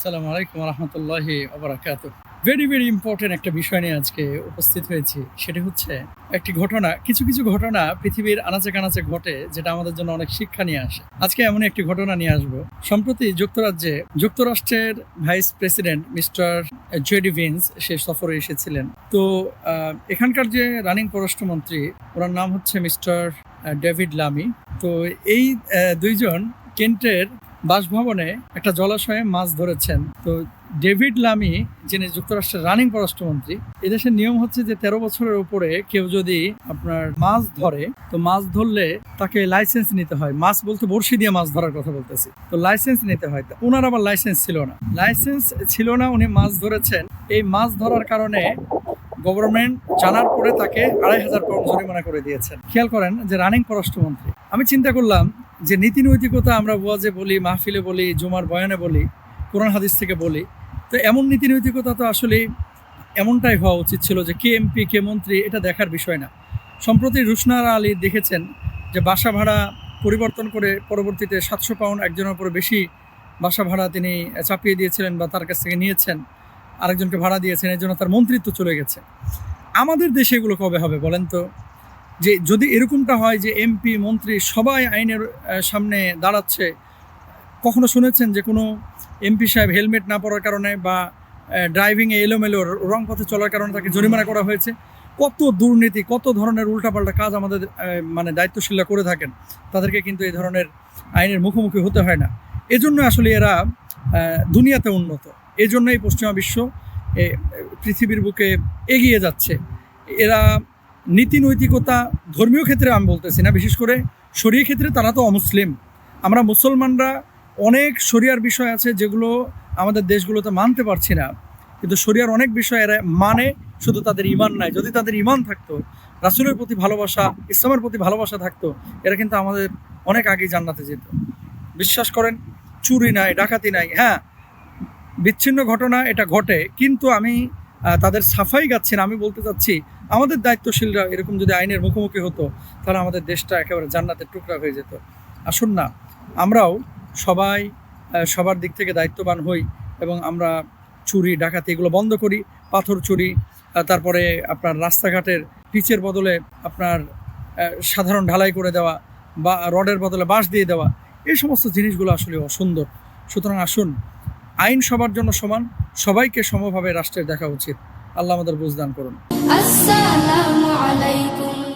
আসসালামু আলাইকুম রহমতুল্লাহি ওবরাকাত ভেরি ভেরি ইম্পর্টেন্ট একটা বিষয় নিয়ে আজকে উপস্থিত হয়েছি। সেটা হচ্ছে একটি ঘটনা, কিছু কিছু ঘটনা পৃথিবীর আনাচে কানাচে ঘটে, যেটা আমাদের জন্য অনেক শিক্ষা নিয়ে আসে। আজকে এমন একটি ঘটনা নিয়ে আসব। সম্প্রতি যুক্তরাজ্যে যুক্তরাষ্ট্রের vice president mister JD Vance সে সফরে এসেছিলেন। তো এখানকার যে রানিং পররাষ্ট্রমন্ত্রী, ওনার নাম হচ্ছে মিস্টার ডেভিড লামি। তো এই দুইজন কেন্টের বাসভবনে একটা জলাশয়ে মাছ ধরেছেন। তো ডেভিড লামি, যিনি যুক্তরাষ্ট্রের রানিং পররাষ্ট্রমন্ত্রী, এদেশের নিয়ম হচ্ছে যে তেরো বছরের উপরে কেউ যদি আপনার মাছ ধরে, তো মাছ ধরলে তাকে লাইসেন্স নিতে হয়। মাছ বলতে বড়শি দিয়ে মাছ ধরার কথা বলতেছি। তো লাইসেন্স নিতে হয়। ওনার আবার লাইসেন্স ছিল না। লাইসেন্স ছিল না, উনি মাছ ধরেছেন। এই মাছ ধরার কারণে গভর্নমেন্ট জানার পরে তাকে আড়াই হাজার পাউন্ড জরিমানা করে দিয়েছেন। খেয়াল করেন যে রানিং পররাষ্ট্রমন্ত্রী। আমি চিন্তা করলাম যে নীতি নৈতিকতা আমরা ওয়াজে বলি, মাহফিলে বলি, জুমার বয়ানে বলি, কোরআন হাদিস থেকে বলি, তো এমন নীতি নৈতিকতা তো আসলে এমনটাই হওয়া উচিত ছিল যে কে এমপি কে মন্ত্রী এটা দেখার বিষয় না। সম্প্রতি রুশনারা আলী দেখেছেন যে বাসা ভাড়া পরিবর্তন করে পরবর্তীতে সাতশো পাউন্ড একজনের উপরে বেশি বাসা ভাড়া তিনি চাপিয়ে দিয়েছিলেন বা তার কাছ থেকে নিয়েছেন, আরেকজনকে ভাড়া দিয়েছেন, এর জন্য তার মন্ত্রিত্ব চলে গেছে। আমাদের দেশে এগুলো কবে হবে বলেন তো? যে যদি এরকমটা হয় যে এমপি, মন্ত্রী সবাই আইনের সামনে দাঁড়াচ্ছে, কখনো শুনেছেন যে কোনো এমপি সাহেব হেলমেট না পরার কারণে বা ড্রাইভিংয়ে এলোমেলো রং পথে চলার কারণে তাকে জরিমানা করা হয়েছে? কত দুর্নীতি, কত ধরনের উল্টাপাল্টা কাজ আমাদের মানে দায়িত্বশীলরা করে থাকেন? তাদেরকে কিন্তু এই ধরনের আইনের মুখোমুখি হতে হয় না। এজন্য আসলে এরা দুনিয়াতে উন্নত। এজন্যই পশ্চিমা বিশ্ব পৃথিবীর বুকে এগিয়ে যাচ্ছে। এরা নীতি নৈতিকতা ধর্মীয় ক্ষেত্রে আমি বলতেছি না, বিশেষ করে শরীয় ক্ষেত্রে তারা তো অমুসলিম। আমরা মুসলমানরা অনেক শরিয়ার বিষয় আছে যেগুলো আমাদের দেশগুলোতে মানতে পারছি না। কিন্তু শরিয়ার অনেক বিষয় এরা মানে শুধু তাদের ইমান নাই। যদি তাদের ইমান থাকতো, রাসুলের প্রতি ভালোবাসা, ইসলামের প্রতি ভালোবাসা থাকতো, এরা কিন্তু আমাদের অনেক আগেই জান্নাতে যেত। বিশ্বাস করেন, চুরি নাই, ডাকাতি নাই। হ্যাঁ বিচ্ছিন্ন ঘটনা এটা ঘটে। কিন্তু আমি তাদের সাফাই গাচ্ছি না আমি বলতে চাচ্ছি, আমাদের দায়িত্বশীলরা এরকম যদি আইনের মুখোমুখি হতো, তাহলে আমাদের দেশটা একেবারে জান্নাতের টুকরা হয়ে যেত। আসুন না, আমরাও সবাই সবার দিক থেকে দায়িত্ববান হই এবং আমরা চুরি, ডাকাতি এগুলো বন্ধ করি, পাথর চুরি তারপরে আপনার রাস্তাঘাটের পিচের বদলে আপনার সাধারণ ঢালাই করে দেওয়া বা রডের বদলে বাঁশ দিয়ে দেওয়া, এই সমস্ত জিনিসগুলো আসলে অসুন্দর। সুতরাং আসুন আইন সবার জন্য সমান, সবাইকে সমভাবে রাষ্ট্রের দেখা উচিত। আল্লাহ আমাদের বুঝদান করুন। আসসালামু আলাইকুম।